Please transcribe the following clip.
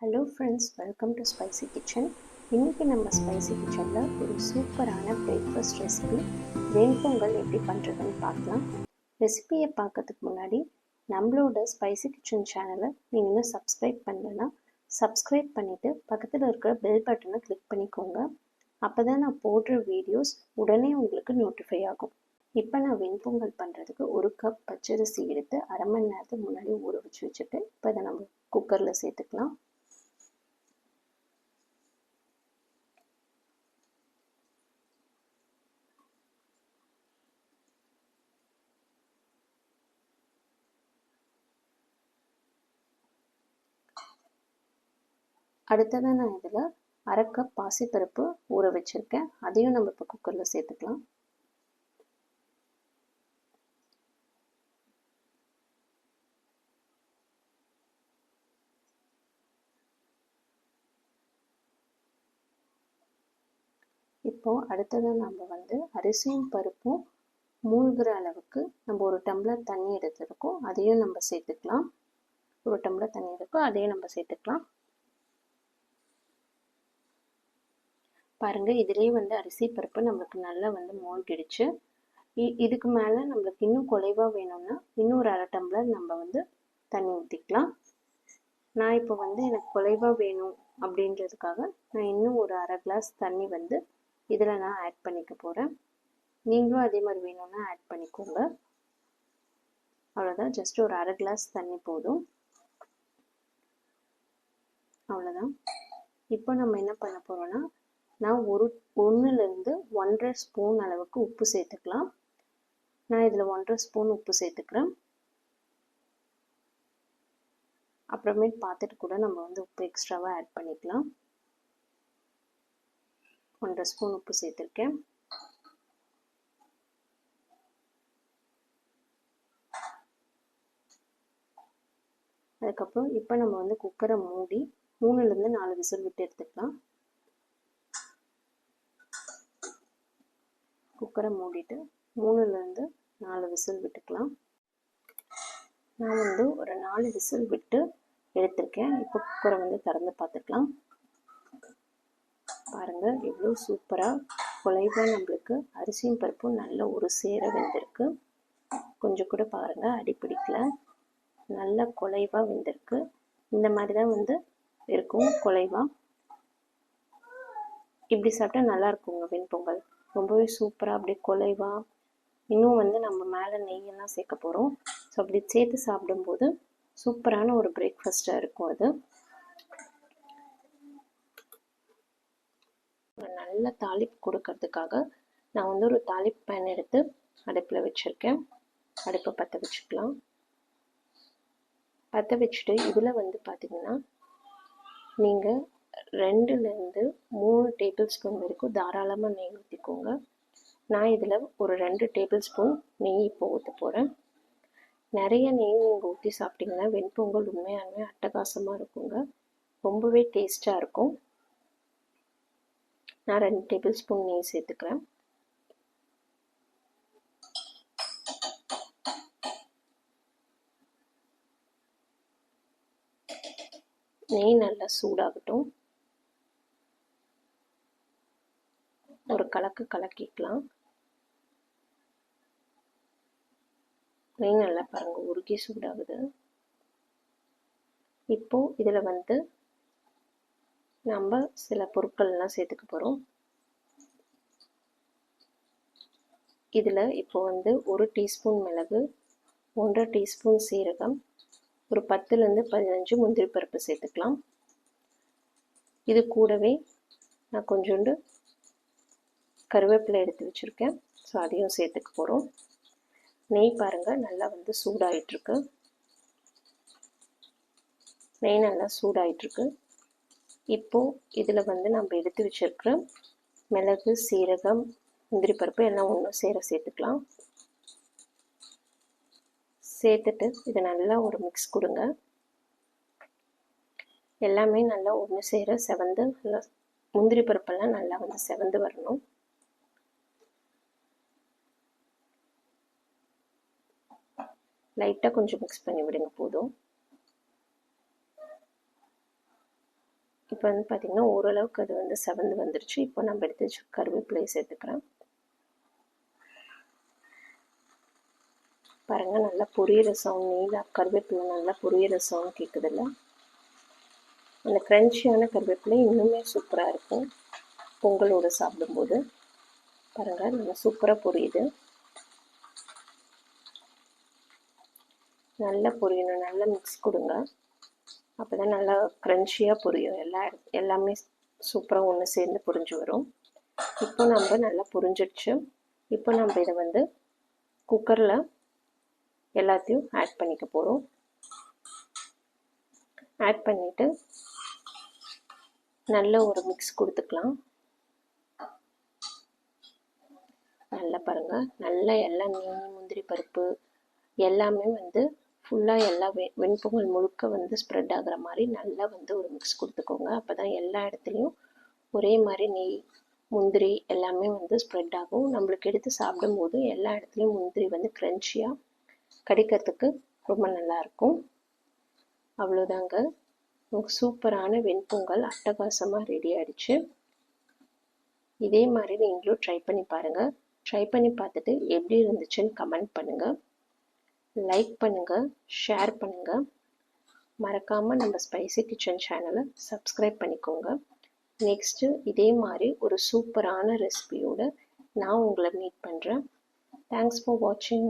Hello friends welcome to spicy kitchen இன்றைக்கி நம்ம spicy கிச்சனில் ஒரு சூப்பரான பிரேக்ஃபாஸ்ட் ரெசிபி வெண்பொங்கல் எப்படி பண்ணுறதுன்னு பார்க்கலாம். ரெசிபியை பார்க்கறதுக்கு முன்னாடி நம்மளோட ஸ்பைசி கிச்சன் சேனலை நீங்கள் சப்ஸ்கிரைப் பண்ணலைன்னா சப்ஸ்கிரைப் பண்ணிவிட்டு பக்கத்தில் இருக்கிற பெல் பட்டனை கிளிக் பண்ணிக்கோங்க. அப்போ தான் நான் போடுற வீடியோஸ் உடனே உங்களுக்கு நோட்டிஃபை ஆகும். இப்போ நான் வெண்பொங்கல் பண்ணுறதுக்கு ஒரு கப் பச்சரிசி எடுத்து அரை மணி நேரத்துக்கு முன்னாடி ஊற வச்சு வச்சுட்டு இப்போ இதை நம்ம குக்கரில் சேர்த்துக்கலாம். அடுத்ததாக நான் இதில் அரை கப் பாசிப்பருப்பு ஊற வச்சுருக்கேன். அதையும் நம்ம இப்போ குக்கரில் சேர்த்துக்கலாம். இப்போது அடுத்ததாக நம்ம வந்து அரிசியும் பருப்பும் மூழ்கிற அளவுக்கு நம்ம ஒரு டம்ளர் தண்ணி எடுத்துருக்கோம். அதையும் நம்ம சேர்த்துக்கலாம். ஒரு டம்ளர் தண்ணி இருக்கும் அதையும் நம்ம சேர்த்துக்கலாம். பாருங்கள் இதுலேயே வந்து அரிசி பருப்பு நம்மளுக்கு நல்லா வந்து மூழ்கிடுச்சு. இதுக்கு மேலே நம்மளுக்கு இன்னும் குறைவாக வேணும்னா இன்னும் ஒரு அரை டம்ளர் நம்ம வந்து தண்ணி ஊற்றிக்கலாம் நான் இப்போ வந்து எனக்கு குறைவாக வேணும் அப்படின்றதுக்காக நான் இன்னும் ஒரு அரை கிளாஸ் தண்ணி வந்து இதில் நான் ஆட் பண்ணிக்க போகிறேன் நீங்களும் அதே மாதிரி வேணும்னா ஆட் பண்ணிக்கோங்க. அவ்வளோதான் ஜஸ்ட் ஒரு அரை கிளாஸ் தண்ணி போதும். அவ்வளோதான் இப்போ நம்ம என்ன பண்ண போகிறோம்னா நான் ஒரு ஒன்றுலேருந்து ஒன்றரை ஸ்பூன் அளவுக்கு உப்பு சேர்த்துக்கலாம். நான் இதில் ஒன்றரை ஸ்பூன் உப்பு சேர்த்துக்கிறேன். அப்புறமேட்டு பார்த்துட்டு கூட நம்ம வந்து உப்பு எக்ஸ்ட்ராவாக ஆட் பண்ணிக்கலாம். ஒன்றரை ஸ்பூன் உப்பு சேர்த்துருக்கேன். அதுக்கப்புறம் இப்போ நம்ம வந்து குக்கரை மூடி மூணுலேருந்து நாலு விசில் விட்டு எடுத்துக்கலாம். குக்கரை மூடிட்டு மூணுலேருந்து நாலு விசில் விட்டுக்கலாம். நான் வந்து ஒரு நாலு விசில் விட்டு எடுத்திருக்கேன். இப்போ குக்கரை வந்து திறந்து பார்த்துக்கலாம். பாருங்கள் எவ்வளோ சூப்பராக குலைவாக நம்மளுக்கு அரிசியும் பருப்பும் நல்ல ஒரு சேர வெந்திருக்கு. கொஞ்சம் கூட பாருங்கள் அடிப்பிடிக்கல நல்ல குலைவாக வெந்திருக்கு. இந்த மாதிரி தான் வந்து இருக்கும் குலைவாக இப்படி சாப்பிட்டா நல்லா இருக்குங்க வெண்பொங்கல் ரொம்பவே சூப்பராக அப்படியே குலைவாக இன்னும் வந்து நம்ம மேலே நெய்யெல்லாம் சேர்க்க போகிறோம் ஸோ அப்படி சேர்த்து சாப்பிடும்போது சூப்பரான ஒரு பிரேக்ஃபாஸ்ட்டாக இருக்கும் அது. ஒரு நல்ல தாளிப்பு கொடுக்கறதுக்காக நான் வந்து ஒரு தாளிப்பு பேன் எடுத்து அடுப்பில் வச்சுருக்கேன். அடுப்பை பற்ற வச்சுக்கலாம். பற்ற வச்சுட்டு இதில் வந்து பார்த்திங்கன்னா நீங்கள் ரெண்டுலேருந்து மூணு டேபிள் ஸ்பூன் வரைக்கும் தாராளமாக நெய் ஊற்றிக்கோங்க நான் இதில் ஒரு ரெண்டு டேபிள் ஸ்பூன் நெய் இப்போ ஊற்ற போகிறேன் நிறைய நெய் நீங்கள் ஊற்றி சாப்பிட்டிங்கன்னா வெண்பொங்கல் உண்மையாலுமே அட்டகாசமாக இருக்குங்க. ரொம்பவே டேஸ்ட்டாக இருக்கும். நான் ரெண்டு டேபிள் ஸ்பூன் நெய் சேர்த்துக்கிறேன். நெய் நல்லா சூடாகட்டும். ஒரு கலக்கு கலக்கிக்கலாம். மீன் நல்லா பாருங்கள் உருகி சூடாகுது. இப்போ இதில் வந்து நம்ம சில பொருட்கள்லாம் சேர்த்துக்க போகிறோம் இதில் இப்போ வந்து ஒரு டீஸ்பூன் மிளகு ஒன்றரை டீஸ்பூன் சீரகம் ஒரு பத்துலேருந்து பதினஞ்சு முந்திரி பருப்பு சேர்த்துக்கலாம். இது கூடவே நான் கொஞ்சோண்டு கருவேப்பிலை எடுத்து வச்சுருக்கேன். ஸோ அதையும் சேர்த்துக்க போகிறோம் நெய் பாருங்கள் நல்லா வந்து சூடாயிட்ருக்கு நெய் நல்லா சூடாயிட்ருக்கு இப்போது இதில் வந்து நம்ம எடுத்து வச்சுருக்கிற மிளகு சீரகம் முந்திரி பருப்பு எல்லாம் ஒன்றும் சேர சேர்த்துக்கலாம். சேர்த்துட்டு இதை நல்லா ஒரு மிக்ஸ் கொடுங்க. எல்லாமே நல்லா ஒன்று சேர செவந்து நல்லா முந்திரி பருப்பெல்லாம் நல்லா வந்து செவந்து வரணும். லைட்டாக கொஞ்சம் மிக்ஸ் பண்ணி விடுங்க போதும். இப்போ வந்து பார்த்திங்கன்னா ஓரளவுக்கு அது வந்து செவந்து வந்துருச்சு. இப்போ நம்ம எடுத்து வச்சு கருவேப்பிலையை சேர்த்துக்கிறேன் பாருங்கள் நல்லா பொரியிற சவுண்ட் நீளாக கருவேப்பிலை நல்லா பொரியிற சவுண்ட் கேட்குதுல்ல அந்த க்ரன்ச்சியான கருவேப்பிலை இன்னுமே சூப்பராக இருக்கும். பொங்கலோடு சாப்பிடும்போது. பாருங்கள் நல்லா சூப்பராக பொரியுது. நல்லா பொரியணும். நல்லா மிக்ஸ் கொடுங்க. அப்போ தான் நல்லா க்ரன்ச்சியாக பொரியும். எல்லா எல்லாமே சூப்பராக ஒன்று சேர்ந்து பொரிஞ்சு வரும். இப்போ நம்ம நல்லா பொரிஞ்சிடுச்சு. இப்போ நம்ம இதை வந்து குக்கரில் எல்லாத்தையும் ஆட் பண்ணிக்க போகிறோம் ஆட் பண்ணிவிட்டு நல்ல ஒரு மிக்ஸ் கொடுத்துக்கலாம். நல்லா பாருங்கள் நல்லா எல்லாம் நெய் முந்திரி பருப்பு எல்லாமே வந்து ஃபுல்லாக எல்லா வெ வெண்பொங்கல் முழுக்க வந்து ஸ்ப்ரெட் ஆகிற மாதிரி நல்லா வந்து ஒரு மிக்ஸ் கொடுத்துக்கோங்க. அப்போ தான் எல்லா இடத்துலையும் ஒரே மாதிரி நெய் முந்திரி எல்லாமே வந்து ஸ்ப்ரெட் ஆகும். நம்மளுக்கு எடுத்து சாப்பிடும்போது எல்லா இடத்துலையும் முந்திரி வந்து க்ரன்ச்சியாக கடிக்கிறதுக்கு ரொம்ப நல்லாயிருக்கும் அவ்வளோதாங்க. உங்களுக்கு சூப்பரான வெண்பொங்கல் அட்டகாசமாக ரெடி ஆகிடுச்சு இதே மாதிரி நீங்களும் ட்ரை பண்ணி பாருங்கள் ட்ரை பண்ணி பார்த்துட்டு எப்படி இருந்துச்சுன்னு கமெண்ட் பண்ணுங்கள் லைக் பண்ணுங்கள் ஷேர் பண்ணுங்கள் மறக்காமல் நம்ம ஸ்பைசி கிச்சன் சேனலை சப்ஸ்கிரைப் பண்ணிக்கோங்க. நெக்ஸ்ட்டு இதே மாதிரி ஒரு சூப்பரான ரெசிபியோடு நான் உங்களை மீட் பண்ணுறேன் தேங்க்ஸ் ஃபார் வாட்சிங்